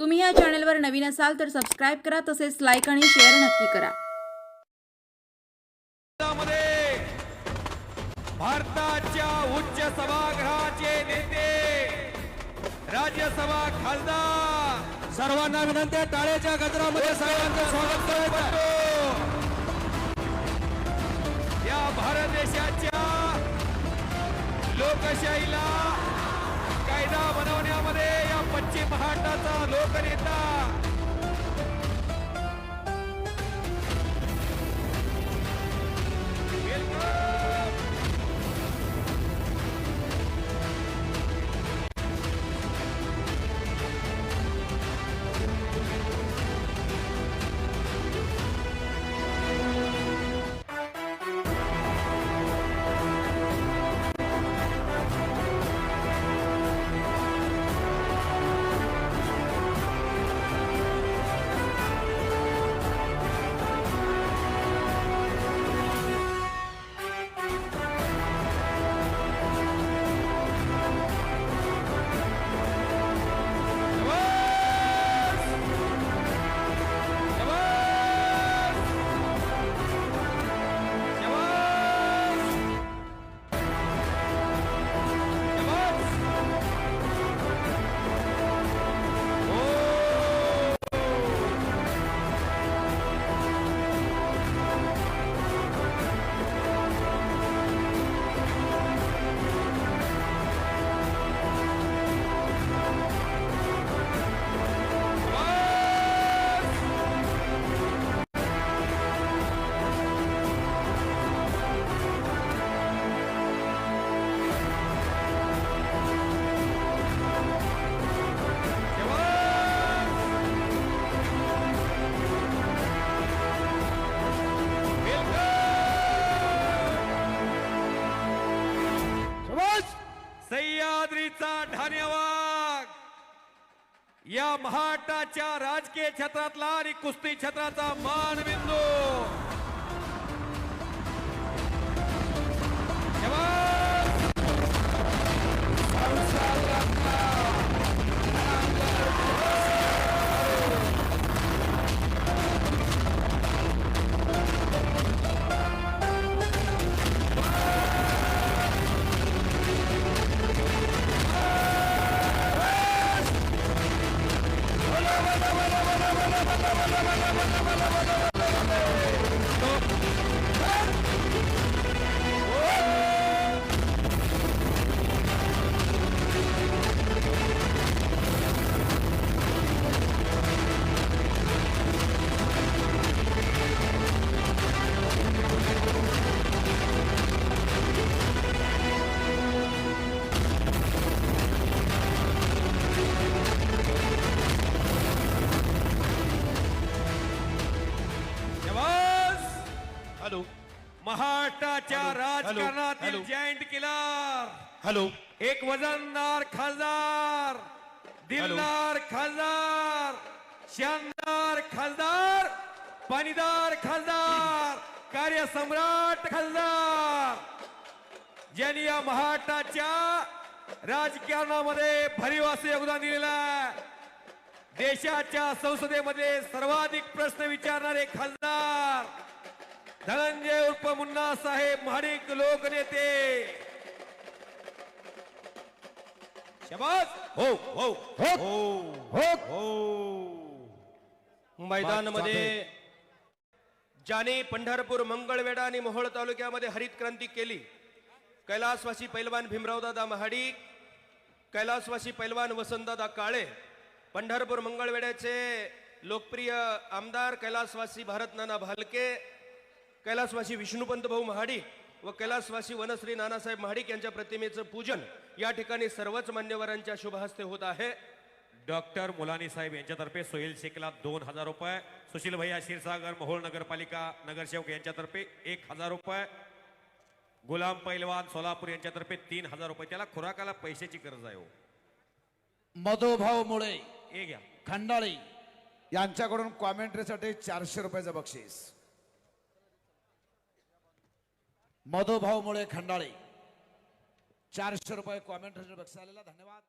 तुम्ही या चॅनलवर नवीन असाल तर सबस्क्राईब करा तसेच लाईक आणि शेअर नक्की करा. भारताच्या उच्च सभागृहाचे नेते राज्यसभा खासदार सर्वांना विनंती आहे टाळेच्या गजरामध्ये सगळ्यांचं स्वागत करतो. या भारत देशाच्या लोकशाहीला pemerintah सह्याद्रीचा धन्यवाद या महाराष्ट्राच्या राजकीय क्षेत्रातला आणि कुस्ती क्षेत्राचा मानबिंदू. महाराष्ट्राच्या राजकारणातील. Giant killer. हॅलो. एक वजनदार खासदार दिलदार खासदार शानदार खासदार पाणीदार खासदार कार्यसम्राट खासदार. ज्यांनी या महाराष्ट्राच्या राजकारणामध्ये भरीव असं योगदान दिलेलं आहे. देशाच्या संसदेमध्ये सर्वाधिक प्रश्न विचारणारे खासदार धनंजय उर्फ मुन्ना साहेब महाडिक लोकनेते. शबास. हो हो हो हो. मैदानामध्ये ज्याने पंढरपूर मंगळवेढा आणि मोहोळ तालुक्यामध्ये हरित क्रांती केली. कैलासवासी पैलवान भीमरावदादा महाडिक कैलासवासी पैलवान वसंतदादा काळे पंढरपूर मंगळवेढ्याचे लोकप्रिय आमदार कैलासवासी भारतनाना भालके कैलासवासी विष्णुपंत भाऊ महाडिक व कैलासवासी वनश्री नानासाहेब महाडिक यांच्या प्रतिमेचं पूजन या ठिकाणी सर्वच मान्यवरांच्या शुभहस्ते होत आहे. डॉक्टर मुलानी साहेब यांच्यातर्फे सोहेल शेखला दोन हजार रुपये सुशील भैया क्षीरसागर मोहोळ नगरपालिका नगरसेवक यांच्यातर्फे एक हजार रुपये गुलाम पैलवान सोलापूर यांच्यातर्फे तीन हजार रुपये. त्याला खुराकाला पैशाची गरज आहे हो. मधुभाऊ मुळे हे घ्या. खंडाळी यांच्याकडून कॉमेंट्रीसाठी चारशे रुपयाचं बक्षीस. मधोभावामुळे खंडाळे. चारशे रुपये कॉमेंट बक्षीस आलेला धन्यवाद.